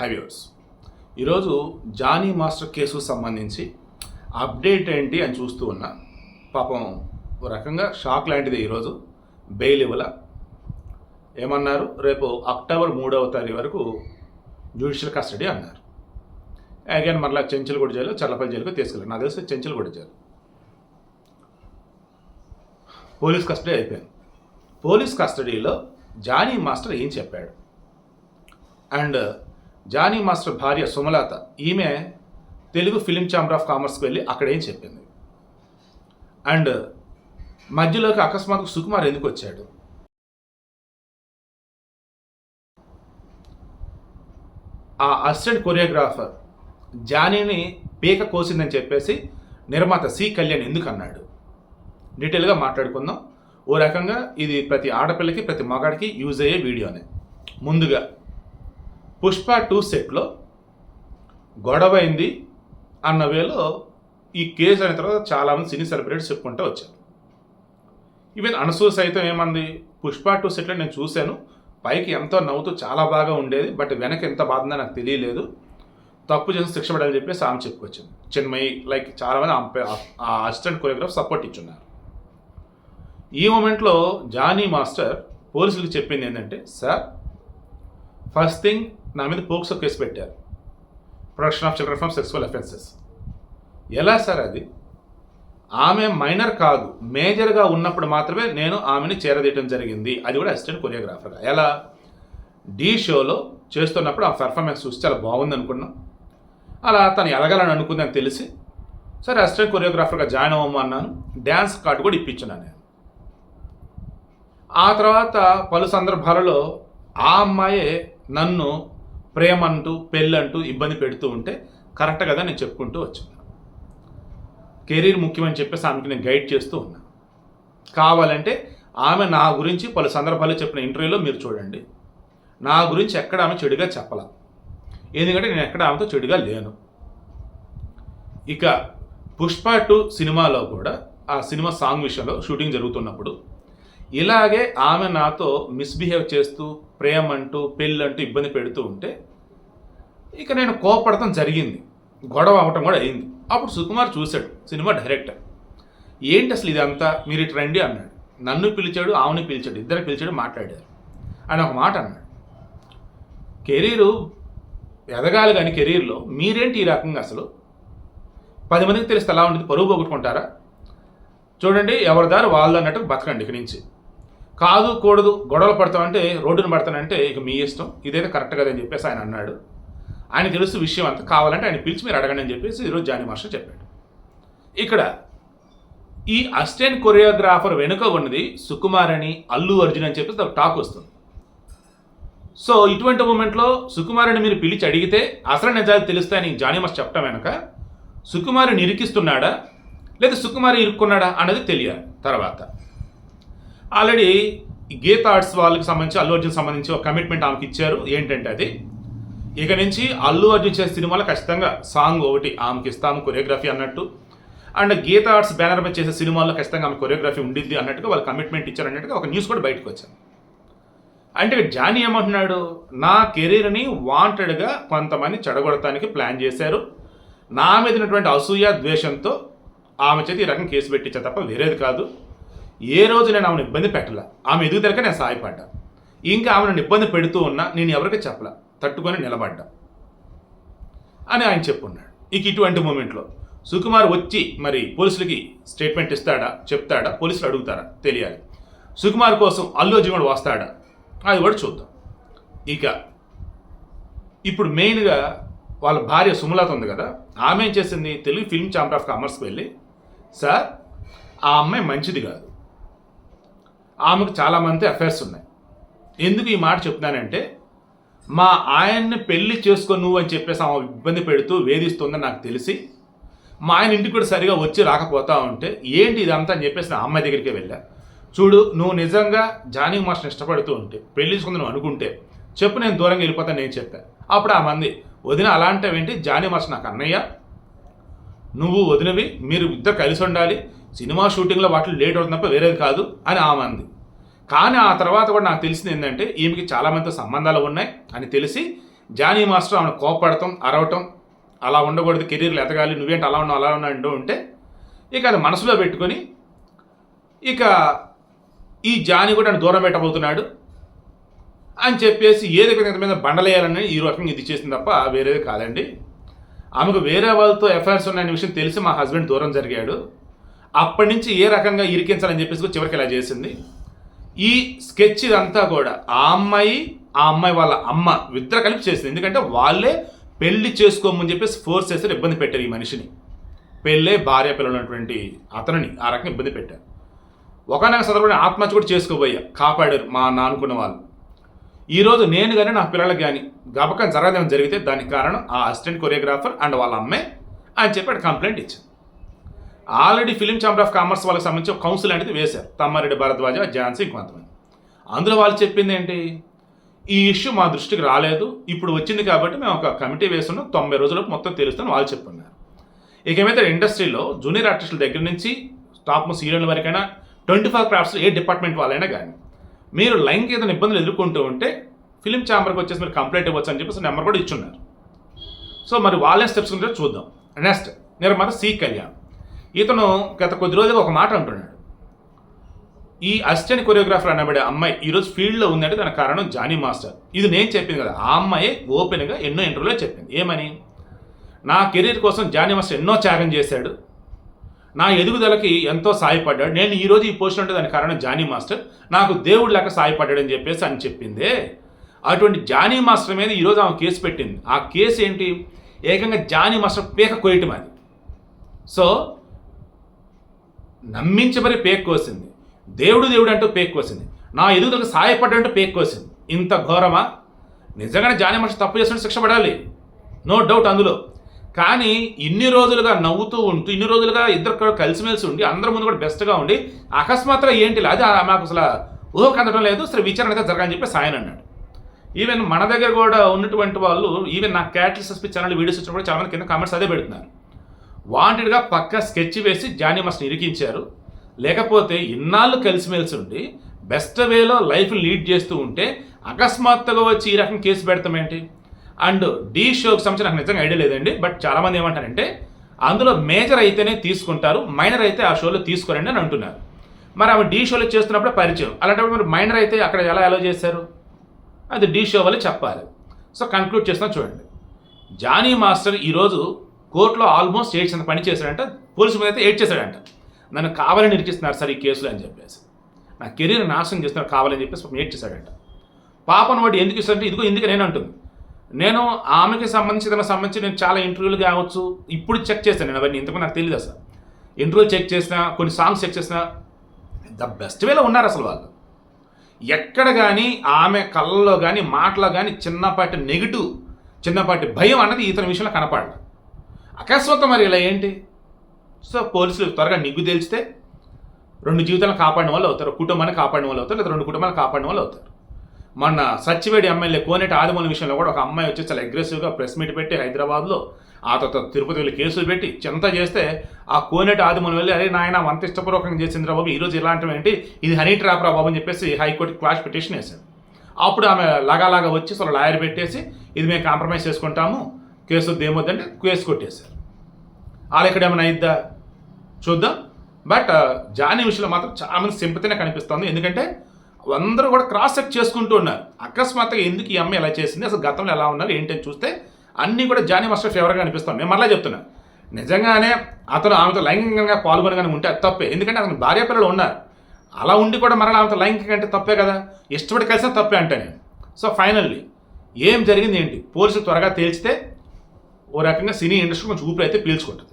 హైవ్యూర్స్ ఈరోజు Johnny master కేసుకు సంబంధించి అప్డేట్ ఏంటి అని చూస్తూ ఉన్నా. పాపం ఒక రకంగా షాక్ లాంటిది ఈరోజు. బెయిల్ ఇవ్వల. ఏమన్నారు? రేపు అక్టోబర్ మూడవ తారీఖు వరకు జ్యుడిషియల్ కస్టడీ అన్నారు. అగైన్ మరలా చెంచల్గూడ జైలు చల్లపల్లి జైలుకు తీసుకెళ్ళారు. నాకు తెలిసి చెంచల్గూడ జైలు. పోలీస్ కస్టడీ అయిపోయింది. పోలీస్ కస్టడీలో జానీ మాస్టర్ ఏం చెప్పాడు? అండ్ జానీ మాస్టర్ భార్య సుమలత ఈమె తెలుగు ఫిలిం ఛాంబర్ ఆఫ్ కామర్స్కి వెళ్ళి అక్కడేం చెప్పింది? అండ్ మధ్యలోకి అకస్మాత్తుకు సుకుమార్ ఎందుకు వచ్చాడు? ఆ అసిస్టెంట్ కొరియోగ్రాఫర్ జానీని పీక కోసిందని చెప్పేసి నిర్మాత సి కళ్యాణ్ ఎందుకు అన్నాడు? డీటెయిల్గా మాట్లాడుకుందాం. ఓ రకంగా ఇది ప్రతి ఆడపిల్లకి ప్రతి మగాడికి యూజ్ అయ్యే వీడియోనే. ముందుగా పుష్ప టూ సెట్లో గొడవైంది అన్న వేలో ఈ కేసు అయిన తర్వాత చాలామంది సినీ సెలబ్రిటీస్ చెప్పుకుంటూ వచ్చారు. ఈవెన్ అనసూయ సైతం ఏమంది పుష్ప టూ సెట్లో నేను చూశాను పైకి ఎంతో నవ్వుతూ చాలా బాగా ఉండేది బట్ వెనక ఎంత బాధందో నాకు తెలియలేదు. తప్పు చేసిన శిక్ష పడాలని చెప్పేసి ఆమె చెప్పుకొచ్చింది. చిన్మయి లైక్ చాలామంది ఆమె ఆ అసిస్టెంట్ కొరియోగ్రాఫ్ సపోర్ట్ ఇచ్చున్నారు. ఈ మూమెంట్లో జానీ మాస్టర్ పోలీసులకు చెప్పింది ఏంటంటే సార్ ఫస్ట్ థింగ్ నా మీద పోక్సో కేసు పెట్టారు. Production of children from sexual offences. ఎలా సార్ అది? ఆమె మైనర్ కాదు మేజర్గా ఉన్నప్పుడు మాత్రమే నేను ఆమెని చేరదీయటం జరిగింది. అది కూడా అసిస్టెంట్ కొరియోగ్రాఫర్గా. ఎలా? డీ షోలో చేస్తున్నప్పుడు ఆ పెర్ఫార్మెన్స్ చూసి చాలా బాగుంది అనుకున్నాం. అలా తను ఎలగాలని అనుకుందని తెలిసి సరే అసిస్టెంట్ కొరియోగ్రాఫర్గా జాయిన్ అవ్వమన్నాను డ్యాన్స్ కార్డు కూడా ఇప్పించున్నాను నేను. ఆ తర్వాత పలు సందర్భాలలో ఆ అమ్మాయే నన్ను ప్రేమ అంటూ పెళ్ళంటూ ఇబ్బంది పెడుతూ ఉంటే కరెక్ట్ కదా నేను చెప్పుకుంటూ వచ్చాను. కెరీర్ ముఖ్యమని చెప్పేసి ఆమెకి నేను గైడ్ చేస్తూ ఉన్నా. కావాలంటే ఆమె నా గురించి పలు సందర్భాల్లో చెప్పిన ఇంటర్వ్యూలో మీరు చూడండి. నా గురించి ఎక్కడ ఆమె చెడుగా చెప్పాల. ఎందుకంటే నేను ఎక్కడ ఆమెతో చెడుగా లేను. ఇక పుష్ప టూ సినిమాలో కూడా ఆ సినిమా సాంగ్ విషయంలో షూటింగ్ జరుగుతున్నప్పుడు ఇలాగే ఆమె నాతో మిస్బిహేవ్ చేస్తూ ప్రేమ అంటూ పెళ్ళంటూ ఇబ్బంది పెడుతూ ఉంటే ఇక నేను కోపడటం జరిగింది. గొడవ అవ్వటం కూడా అయింది. అప్పుడు సుకుమార్ చూశాడు సినిమా డైరెక్టర్. ఏంటి అసలు ఇదంతా? మీరు ఇటు రండి అన్నాడు. నన్ను పిలిచాడు ఆమెను పిలిచాడు ఇద్దరు పిలిచాడు మాట్లాడారు. అని ఒక మాట అన్నాడు. కెరీరు ఎదగాలి కానీ కెరీర్లో మీరేంటి ఈ రకంగా అసలు? పది మందికి తెలిస్తే ఎలా ఉంటుంది? పరువు పోగొట్టుకుంటారా? చూడండి ఎవరి దారి వాళ్ళు అన్నట్టు బతకండి ఇక నుంచి. కాదు కూడదు గొడవలు పడతామంటే రోడ్డును పడతానంటే ఇక మీ ఇష్టం. ఇదైతే కరెక్ట్ కదని చెప్పేసి ఆయన అన్నాడు. ఆయన తెలుసు విషయం అంతా కావాలంటే ఆయన పిలిచి మీరు అడగండి అని చెప్పేసి ఈరోజు జానీ మాస్టర్ చెప్పాడు. ఇక్కడ ఈ అసిస్టెంట్ కొరియోగ్రాఫర్ వెనుక ఉన్నది సుకుమార్ అని అల్లు అర్జున్ అని చెప్పేసి ఒక టాక్ వస్తుంది. సో ఇటువంటి మూమెంట్లో సుకుమారుని మీరు పిలిచి అడిగితే అసలు నిజాలు తెలుస్తాయని జానీ మాస్టర్ చెప్పడం వెనక సుకుమారుని ఇరికిస్తున్నాడా లేదా సుకుమారి ఇరుక్కున్నాడా అన్నది తెలియాలి తర్వాత. ఆల్రెడీ గీత ఆర్ట్స్ వాళ్ళకి సంబంధించి అల్లు అర్జున్ సంబంధించి ఒక కమిట్మెంట్ ఆమెకి ఇచ్చారు. ఏంటంటే అది? ఇక నుంచి అల్లు అర్జున్ చేసే సినిమాలో ఖచ్చితంగా సాంగ్ ఒకటి ఆమెకి ఇస్తాము కొరియోగ్రఫీ అన్నట్టు. అండ్ గీత ఆర్ట్స్ బ్యానర్ మీద చేసే సినిమాల్లో ఖచ్చితంగా ఆమె కొరియోగ్రఫీ ఉండిద్ది అన్నట్టుగా వాళ్ళు కమిట్మెంట్ ఇచ్చారు అన్నట్టుగా ఒక న్యూస్ కూడా బయటకు వచ్చింది. అంటే జానీ ఏమంటున్నాడు? నా కెరీర్ని వాంటెడ్గా కొంతమంది చెడగొడటానికి ప్లాన్ చేశారు. నా మీద ఉన్నటువంటి అసూయ ద్వేషంతో ఆమె చేతి ఈ రకం కేసు పెట్టించా తప్ప వేరేది కాదు. ఏ రోజు నేను ఆమెను ఇబ్బంది పెట్టలా? ఆమె ఎదుగుదలక నేను సహాయపడ్డా. ఇంకా ఆమెను ఇబ్బంది పెడుతూ ఉన్నా నేను ఎవరికి చెప్పలా? తట్టుకొని నిలబడ్డా. అని ఆయన చెప్పున్నాడు. ఇక ఇటువంటి మూమెంట్లో సుకుమార్ వచ్చి మరి పోలీసులకి స్టేట్మెంట్ ఇస్తాడా చెప్తాడా పోలీసులు అడుగుతారా? తెలియాలి. సుకుమార్ కోసం అల్లు అర్జున్ కూడా వస్తాడా? అది కూడా చూద్దాం. ఇక ఇప్పుడు మెయిన్గా వాళ్ళ భార్య సుమలత ఉంది కదా ఆమె ఏం చేసింది? తెలుగు ఫిల్మ్ ఛాంబర్ ఆఫ్ కామర్స్కి వెళ్ళి సార్ ఆ అమ్మాయి మంచిది కాదు. ఆమెకు చాలామంది అఫైర్స్ ఉన్నాయి. ఎందుకు ఈ మాట చెప్తున్నానంటే మా ఆయన్ని పెళ్ళి చేసుకో నువ్వు అని చెప్పేసి ఆమె ఇబ్బంది పెడుతూ వేధిస్తుందని నాకు తెలిసి మా ఆయన ఇంటికి కూడా సరిగా వచ్చి రాకపోతా ఉంటే ఏంటి ఇదంతా అని చెప్పేసి నా అమ్మాయి దగ్గరికి వెళ్ళా. చూడు నువ్వు నిజంగా జానీ మాస్టర్ ఇష్టపడుతూ ఉంటే పెళ్ళి చేసుకుంది నువ్వు అనుకుంటే చెప్పు నేను దూరంగా వెళ్ళిపోతాను నేను చెప్పాను అప్పుడు ఆ మంది వదిన అలాంటివేంటి? జానీ మాస్టర్ నాకు అన్నయ్య. నువ్వు వదినవి మీరు ఇద్దరు కలిసి ఉండాలి సినిమా షూటింగ్లో వాటిలో లేట్ అవుతుంది తప్ప వేరేది కాదు అని ఆమె అంది. కానీ ఆ తర్వాత కూడా నాకు తెలిసింది ఏంటంటే ఈమెకి చాలామందితో సంబంధాలు ఉన్నాయి అని తెలిసి జానీ మాస్టర్ ఆమెను కోపడటం అరవటం అలా ఉండకూడదు కెరీర్లు ఎదగాలి నువ్వేంటి అలా ఉన్నావు అలా ఉన్నావు అంటూ ఉంటే ఇక అది మనసులో పెట్టుకొని ఇక ఈ జానీ కూడా నన్ను దూరం పెట్టబోతున్నాడు అని చెప్పేసి ఏదో ఇంత మీద బండలేయాలని ఈ రకంగా ఇది చేసింది తప్ప వేరేది కాదండి. ఆమెకు వేరే వాళ్ళతో ఎఫ్ఐఆర్స్ ఉన్నాయనే విషయం తెలిసి మా హస్బెండ్ దూరం జరిగాడు. అప్పటి నుంచి ఏ రకంగా ఇరికించాలని చెప్పేసి చివరికి ఇలా చేసింది. ఈ స్కెచ్ ఇదంతా కూడా ఆ అమ్మాయి ఆ అమ్మాయి వాళ్ళ అమ్మ ఇద్దరు కలిపి చేసింది. ఎందుకంటే వాళ్ళే పెళ్ళి చేసుకోమని చెప్పేసి ఫోర్స్ చేస్తారు ఇబ్బంది పెట్టారు ఈ మనిషిని. పెళ్ళే భార్య పిల్లలు ఉన్నటువంటి అతనిని ఆ రకంగా ఇబ్బంది పెట్టారు. ఒకనొక సందర్భంలో ఆత్మహత్య కూడా చేసుకోబోయా కాపాడారు మా నానుకున్న వాళ్ళు. ఈరోజు నేను కానీ నా పిల్లలకి కానీ గబకం జరగదేమో జరిగితే దానికి కారణం ఆ అసిస్టెంట్ కొరియోగ్రాఫర్ అండ్ వాళ్ళ అమ్మే అని చెప్పి కంప్లైంట్ ఇచ్చింది. Already film chamber of commerce వాళ్ళకి సంబంధించి ఒక కౌన్సిల్ అనేది వేశారు. తమ్మారెడ్డి భరద్వాజ ఝాన్సీ ఇంకొంతమంది అందులో వాళ్ళు చెప్పింది ఏంటి? ఈ ఇష్యూ మా దృష్టికి రాలేదు. ఇప్పుడు వచ్చింది కాబట్టి మేము ఒక కమిటీ వేస్తున్నాం. తొంభై రోజులకు మొత్తం తెలుస్తాను వాళ్ళు చెప్పున్నారు. ఇక ఏమైతే ఇండస్ట్రీలో జూనియర్ ఆర్టిస్టుల దగ్గర నుంచి టాప్ సీరియల్ వరకైనా ట్వంటీ ఫైవ్ క్రాఫ్ట్స్ ఏ డిపార్ట్మెంట్ వాళ్ళైనా కానీ మీరు లైంగిక ఏదైనా ఇబ్బందులు ఎదుర్కొంటూ ఉంటే ఫిలిం ఛాంబర్కి వచ్చేసి మీరు కంప్లైంట్ ఇవ్వచ్చు అని చెప్పేసి నెంబర్ కూడా ఇచ్చున్నారు. సో మరి వాళ్ళే స్టెప్స్ ఉంటే చూద్దాం. నెక్స్ట్ నిర్మాత సి కళ్యాణ్. ఇతను గత కొద్ది రోజులుగా ఒక మాట అంటున్నాడు. ఈ అసిస్టెంట్ కొరియోగ్రాఫర్ అనబడే అమ్మాయి ఈరోజు ఫీల్డ్లో ఉందంటే దానికి కారణం జానీ మాస్టర్. ఇది నేను చెప్పింది కదా. ఆ అమ్మాయి ఓపెన్గా ఎన్నో ఇంటర్వ్యూలో చెప్పింది. ఏమని? నా కెరీర్ కోసం జానీ మాస్టర్ ఎన్నో త్యాగం చేశాడు. నా ఎదుగుదలకి ఎంతో సాయపడ్డాడు. నేను ఈరోజు ఈ పొజిషన్ ఉంటే దానికి కారణం జానీ మాస్టర్. నాకు దేవుడు లేక సాయపడ్డాడు అని చెప్పేసి అని చెప్పిందే. అటువంటి జానీ మాస్టర్ మీద ఈరోజు ఆమె కేసు పెట్టింది. ఆ కేసు ఏంటి? ఏకంగా జానీ మాస్టర్ పీక కోయటం అది. సో నమ్మించి మరి పేక్ కోసింది. దేవుడు దేవుడు అంటూ పేక్ కోసింది. నా ఎదుగుదలకు సహాయపడ్డంటూ పేక్ కోసింది. ఇంత ఘోరమా? నిజంగానే జాని మనిషి తప్పు చేస్తుంటే శిక్ష పడాలి. నో డౌట్ అందులో. కానీ ఇన్ని రోజులుగా నవ్వుతూ ఉంటూ ఇన్ని రోజులుగా ఇద్దరు కలిసిమెలిసి ఉండి అందరి ముందు కూడా బెస్ట్గా ఉండి అకస్మాత్తుగా ఏంటి లేదు అది మాకు అసలు ఊహ కందడం లేదు అసలు విచారణ అయితే జరగని చెప్పి సాయన్ అన్నాడు. ఈవెన్ మన దగ్గర కూడా ఉన్నటువంటి వాళ్ళు ఈవెన్ నా క్యాట్లు సస్పెక్ట్ ఛానల్ వీడియోస్ వచ్చినప్పుడు చాలామంది కింద కామెంట్స్ అదే పెడుతున్నారు. వాంటెడ్గా పక్క స్కెచ్ వేసి జానీ మాస్టర్ ఇరికించారు. లేకపోతే ఇన్నాళ్ళు కలిసిమెలిసి ఉండి బెస్ట్ వేలో లైఫ్ లీడ్ చేస్తూ ఉంటే అకస్మాత్తుగా వచ్చి ఈ రకం కేసు పెడతామేంటి అండ్ డీ షోకి సంబంధించి నాకు నిజంగా ఐడియా లేదండి. బట్ చాలామంది ఏమంటారంటే అందులో మేజర్ అయితేనే తీసుకుంటారు మైనర్ అయితే ఆ షోలో తీసుకోరండి అని అంటున్నారు. మరి ఆమె డీ షోలో చేస్తున్నప్పుడు పరిచయం. అలాంటప్పుడు మరి మైనర్ అయితే అక్కడ ఎలా అలో చేశారు? అది డీ షో వల్ల చెప్పాలి. సో కన్క్లూడ్ చేస్తున్నా చూడండి. జానీ మాస్టర్ ఈరోజు కోర్టులో ఆల్మోస్ట్ ఏడ్చిన పని చేశాడంట పోలీసు మీద అయితే ఏడ్ చేశాడంట. నన్ను కావాలని ఇరికిస్తున్నారు సార్ ఈ కేసులు అని చెప్పేసి. నా కెరీర్ నాశనం చేస్తున్నారు కావాలని చెప్పేసి పాపం ఏడ్ చేశాడంట. పాపను వాడు ఎందుకు ఇస్తాడంటే ఇదిగో ఎందుకు నేను అంటుంది. నేను ఆమెకి సంబంధించి దానికి సంబంధించి నేను చాలా ఇంటర్వ్యూలు కావచ్చు ఇప్పుడు చెక్ చేశాను నేను అవన్నీ ఇంతకు నాకు తెలియదు అసలు. ఇంటర్వ్యూ చెక్ చేసిన కొన్ని సాంగ్స్ చెక్ చేసిన ద బెస్ట్ వేలో ఉన్నారు అసలు వాళ్ళు. ఎక్కడ కానీ ఆమె కళ్ళలో కానీ మాటలో కానీ చిన్నపాటి నెగిటివ్ చిన్నపాటి భయం అన్నది ఇతని విషయంలో కనపడలేదు. అకస్మాత్తం మరి ఇలా ఏంటి? సో పోలీసులు త్వరగా నిగ్గు తెలిస్తే రెండు జీవితాలను కాపాడిన వాళ్ళు అవుతారు కుటుంబాన్ని కాపాడిన వాళ్ళు అవుతారు లేదా రెండు కుటుంబాన్ని కాపాడిన వాళ్ళు అవుతారు. మొన్న సచ్చివేడి ఎమ్మెల్యే కోనేటి ఆదిమూల విషయంలో కూడా ఒక అమ్మాయి వచ్చి చాలా అగ్రెసివ్గా ప్రెస్ మీట్ పెట్టి హైదరాబాద్లో ఆ తర్వాత తిరుపతి వెళ్ళి కేసులు పెట్టి చింత చేస్తే ఆ కోనేటి ఆదిమూలం వెళ్ళి అరే నాయన అంత ఇష్టపూర్వకంగా చేసింది బాబు ఈరోజు ఇలాంటివి ఏంటి? ఇది హనీ ట్రాప్ రా బాబు అని చెప్పేసి హైకోర్టు క్లాష్ పిటిషన్ వేశారు. అప్పుడు ఆమె లాగాలాగా వచ్చి అసలు లాయర్ పెట్టేసి ఇది మేము కాంప్రమైజ్ చేసుకుంటాము కేసు దేమొద్దంటే కేసు కొట్టేశారు. వాళ్ళు ఇక్కడ ఏమైనా అయిద్దా? చూద్దాం. బట్ జానీ విషయంలో మాత్రం చాలా సింపతినే కనిపిస్తుంది. ఎందుకంటే అందరూ కూడా క్రాస్ చెక్ చేసుకుంటూ ఉన్నారు. అకస్మాత్తుగా ఎందుకు ఈ అమ్మాయి ఎలా చేసింది? అసలు గతంలో ఎలా ఉన్నారు? ఏంటని చూస్తే అన్నీ కూడా జానీ మాస్టర్ ఫేవర్గా అనిపిస్తాను నేను మరలా చెప్తున్నా. నిజంగానే అతను ఆమెతో లైంగికంగా పాల్గొనగానే ఉంటే అది తప్పే. ఎందుకంటే అతను భార్య పిల్లలు ఉన్నారు. అలా ఉండి కూడా మరలా ఆమెతో లైంగికంగా అంటే తప్పే కదా? ఇష్టపడి కలిసినా తప్పే అంటే నేను సో ఫైనల్లీ ఏం జరిగింది ఏంటి? పోలీసులు త్వరగా తేల్చితే ఓ రకంగా సినీ ఇండస్ట్రీ కొంచెం ఊపిరి అయితే పీల్చుకుంటుంది.